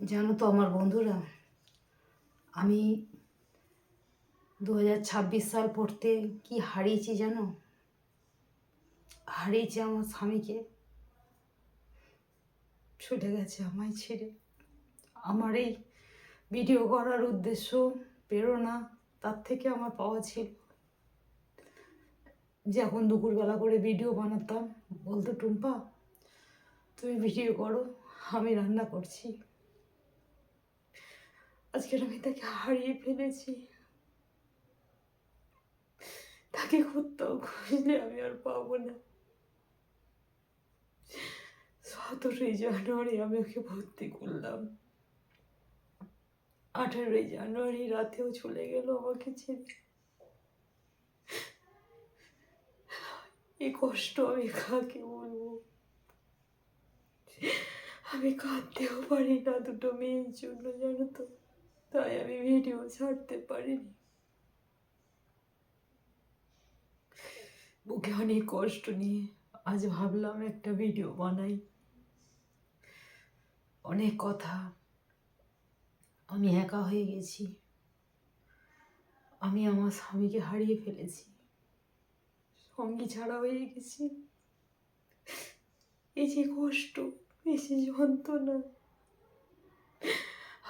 জানো তো আমার বন্ধুরা, আমি দু হাজার ছাব্বিশ সাল পড়তে কি হারিয়েছি জানো? হারিয়েছি আমার স্বামীকে। ছুটে গেছে আমায় ছেড়ে। আমার এই ভিডিও করার উদ্দেশ্য, প্রেরণা তার থেকে আমার পাওয়া ছিল। যখন দুপুরবেলা করে ভিডিও বানাতাম। বলতো, টুম্পা, তুমি ভিডিও করো, আমি রান্না করছি। আজকের আমি তাকে হারিয়ে ফেলেছি। তাকে কোথাও খুঁজলে আমি আর পাবো না। সতেরোই জানুয়ারি আমি ওকে ভর্তি করলাম। আঠারোই জানুয়ারি রাতেও চলে গেল আমাকে ছেড়ে। এই কষ্ট আমি কাকে বলব? আমি কাঁদতেও পারি না দুটো মেয়ের জন্য, জানো তো। তাই আমি ভিডিও ছাড়তে পারিনি। বুকে অনেক কষ্ট নিয়ে আজ ভাবলাম একটা ভিডিও বানাই। অনেক কথা। আমি একা হয়ে গেছি। আমি আমার স্বামীকে হারিয়ে ফেলেছি। সঙ্গী ছাড়া হয়ে গেছি। এই যে কষ্ট, এই যে যন্ত্রণা।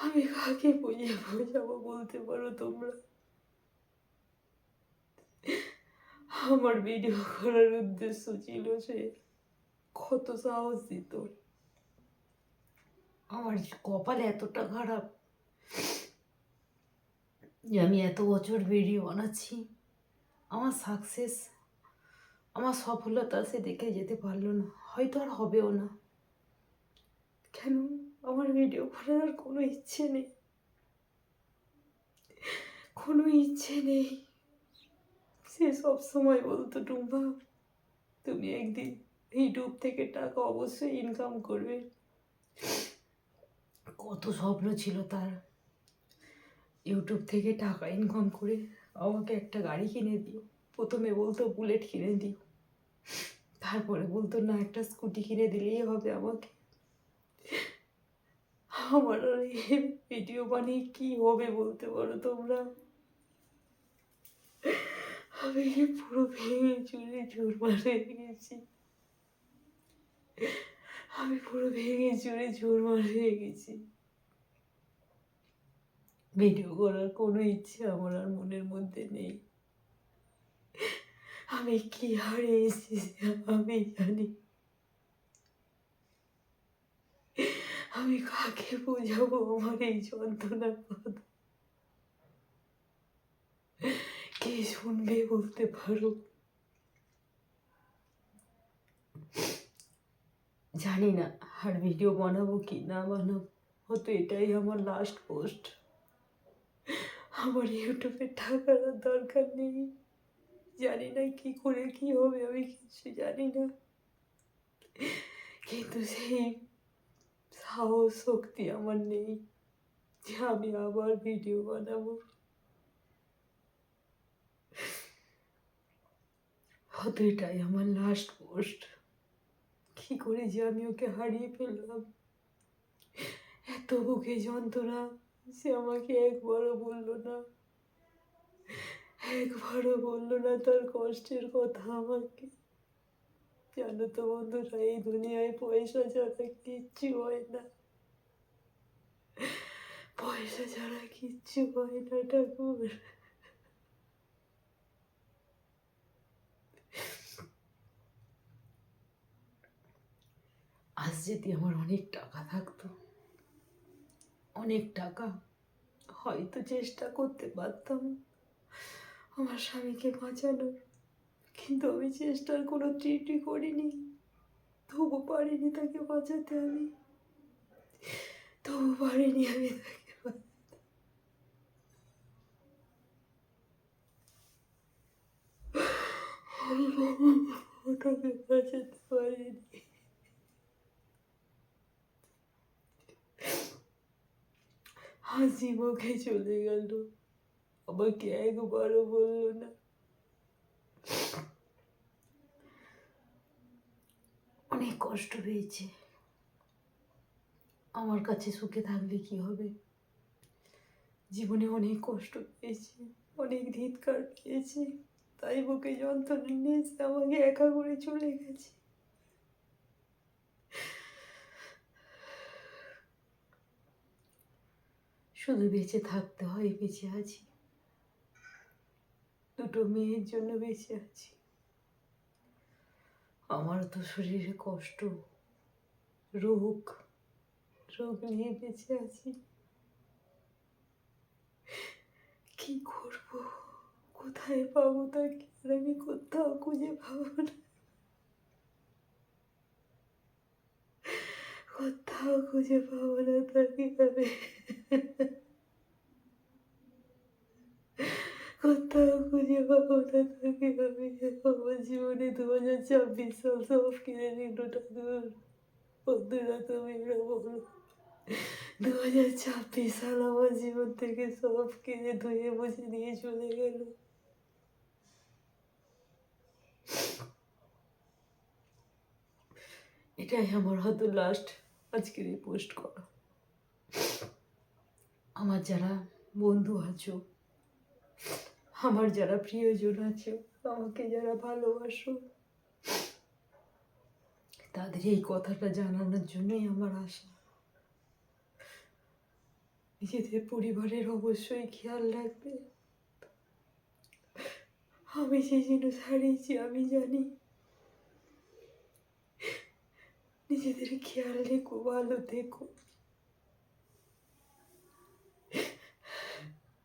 আমি কাকে বুঝিয়ে বোঝাবো বলতে পারো তোমরা? আমার ভিডিও করার উদ্দেশ্য ছিল সে কত সাহস দিত আমার কপাল এতটা খারাপ যে আমি এত বছর ভিডিও বানাচ্ছি। আমার সাকসেস আমার সফলতা সে দেখে যেতে পারল না। হয়তো আর হবেও না। কেন? আমার ভিডিও করার আর কোনো ইচ্ছে নেই। কোনো ইচ্ছে নেই। সে সব সময় বলতো, টুম্পা, তুমি একদিন ইউটিউব থেকে টাকা অবশ্যই ইনকাম করবে। কত স্বপ্ন ছিল তার। ইউটিউব থেকে টাকা ইনকাম করে আমাকে একটা গাড়ি কিনে দিও। প্রথমে বলতো, বুলেট কিনে দিও। তারপরে বলতো, না, একটা স্কুটি কিনে দিলেই হবে আমাকে। আমার আর ভিডিও বানিয়ে কি হবে বলতে পারো তোমরা? আমি পুরো ভেঙে চুরে ঝুরমার হয়ে গেছি? আমি পুরো ভেঙে চুরে ঝুরমার হয়ে গেছি। ভিডিও করার কোনো ইচ্ছে আমার আর মনের মধ্যে নেই। আমি কি হারিয়েছি আমি জানি। আমি কাকে বোঝাবো আমার এই যন্ত্রণার কথা? কে শুনবে বলতে পারো? জানি না, আর ভিডিও বানাবো কি না বানাবো, হয়তো এটাই আমার লাস্ট পোস্ট আমার ইউটিউবে টাকার দরকার নেই। জানি না কি করে কি হবে, আমি কিছু জানি না। কিন্তু সেই সাহস শক্তি আমার নেই যে আমি আবার ভিডিও বানাবো। হয়তো এটাই আমার লাস্ট পোস্ট কি করে যে আমি ওকে হারিয়ে ফেললাম? এত বুকে যন্ত্রণা সে আমাকে একবারও বলল না। একবারও বলল না তার কষ্টের কথা আমাকে। জানো তো বন্ধুরা এই দুনিয়ায় পয়সা ছাড়া কিচ্ছু হয় না। পয়সা ছাড়া কিচ্ছু হয় না ঠাকুর। আজ যদি আমার অনেক টাকা থাকতো, অনেক টাকা হয়তো চেষ্টা করতে পারতাম আমার স্বামীকে বাঁচানোর। কিন্তু আমি চেষ্টার কোনো ট্রিটই করিনি। তবু পারিনি তাকে বাঁচাতে আমি। তবু পারিনি আমি তাকে বাঁচাতে। বাঁচাতে পারিনি। হাসি মুখে চলে গেল। আমাকে একবারও বলল না। অনেক কষ্ট পেয়েছে। আমার কাছে সুখে থাকলে কি হবে? জীবনে অনেক কষ্ট পেয়েছি, অনেক ধিৎকার পেয়েছি, তাই বুকে যন্ত্রণা নিয়েছে, আমাকে একা করে চলে গেছে। শুধু বেঁচে থাকতে হয়, বেঁচে আছি। দুটো মেয়ের জন্য বেঁচে আছি। আমার তো শরীরে কষ্ট। রোগ রোগ নিয়ে বেঁচে আছি। কি করব? কোথায় পাবো তাকে? আর আমি কোথাও খুঁজে পাবো না। কোথাও খুঁজে পাবো না তাকে আমি। কোথাও খুঁজে পাবো না তাকে আমি আমার জীবনে দু হাজার চব্বিশ সাল সব কিনে নিল ঠাকুর বন্ধুরা তুমি বলো দু হাজার ছাব্বিশ সাল আমার জীবন থেকে সব কিনে ধুয়ে মুছে দিয়ে চলে গেল এটাই আমার হয়তো লাস্ট আজকের এই পোস্ট করা। আমার যারা বন্ধু আছো আমার যারা প্রিয়জন আছে, আমাকে যারা ভালোবাসো, তাদের এই কথাটা জানানোর জন্যই আমার আশা। নিজেদের পরিবারের অবশ্যই খেয়াল রাখবে। আমি সেই জিনিস হারিয়েছি, আমি জানি। নিজেদের খেয়াল রেখো, ভালো থেকো।